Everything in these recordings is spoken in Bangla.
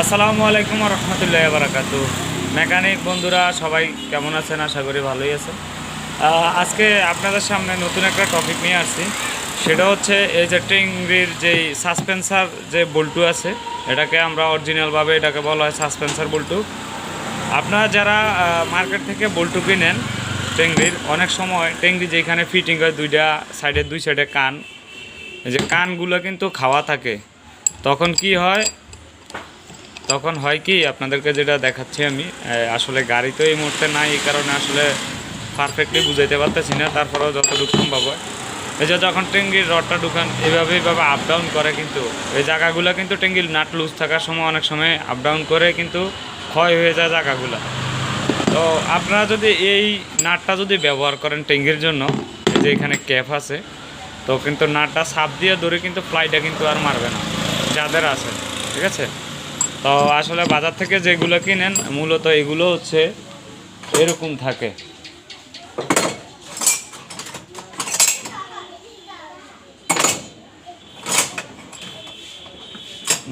আসসালামু আলাইকুম রহমতুল্লাহ বারাকাতু মেকানিক বন্ধুরা সবাই কেমন আছেন? আশা করি ভালোই আহ, আজকে আপনাদের সামনে নতুন একটা টপিক নিয়ে আসছি। সেটা হচ্ছে এই যে টেংরির যেই সাসপেন্সার যে বল্টু আছে এটাকে আমরা অরিজিনালভাবে এটাকে বলা হয় সাসপেন্সার বল্টু। আপনারা যারা মার্কেট থেকে বল্টু কিনেন টেংরির অনেক সময় টেংরি যেখানে ফিটিং হয় দুইটা সাইডে দুই সাইডে কান। যে কানগুলো কিন্তু খাওয়া থাকে। তখন কি হয়? তখন হয় কি, আপনাদেরকে যেটা দেখাচ্ছি আমি আসলে গাড়ি তো এই মুহূর্তে নাই, এই কারণে আসলে পারফেক্টলি বুঝাইতে পারতেছি না, তারপরেও যতটুকু সম্ভব হয়। এই যে যখন টেঙ্গির রডটা ঢুকান এভাবে এইভাবে আপ ডাউন করে কিন্তু, এই জায়গাগুলো কিন্তু টেঙ্গির নাট লুজ থাকার সময় অনেক সময় আপ ডাউন করে কিন্তু ক্ষয় হয়ে যায় জায়গাগুলো। তো আপনারা যদি এই নাটটা যদি ব্যবহার করেন টেঙ্গির জন্য, এই যে এখানে ক্যাপ আছে, তো কিন্তু নাটটা সাপ দিয়ে ধরে কিন্তু ফ্লাইটা কিন্তু আর মারবে না, যাদের আছে, ঠিক আছে? তো আসলে বাজার থেকে যেগুলো কিনেন, মূলত এগুলো হচ্ছে এরকম থাকে।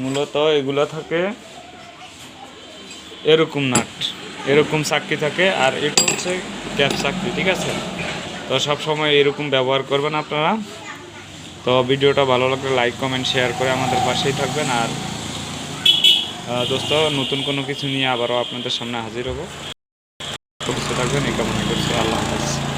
মূলত এগুলো থাকে এরকম নাট, এরকম চাকরি থাকে, আর এটা হচ্ছে ক্যাপ চাকরি ঠিক আছে? তো সব সময় এরকম ব্যবহার করবেন আপনারা। তো ভিডিওটা ভালো লাগলে লাইক কমেন্ট শেয়ার করে আমাদের পাশেই থাকবেন, আর দোস্ত, নতুন কোনো কিছু নিয়ে আবারও আপনাদের সামনে হাজির হব। থাকবেন, এই কামনা করছি। আল্লাহ হাফেজ।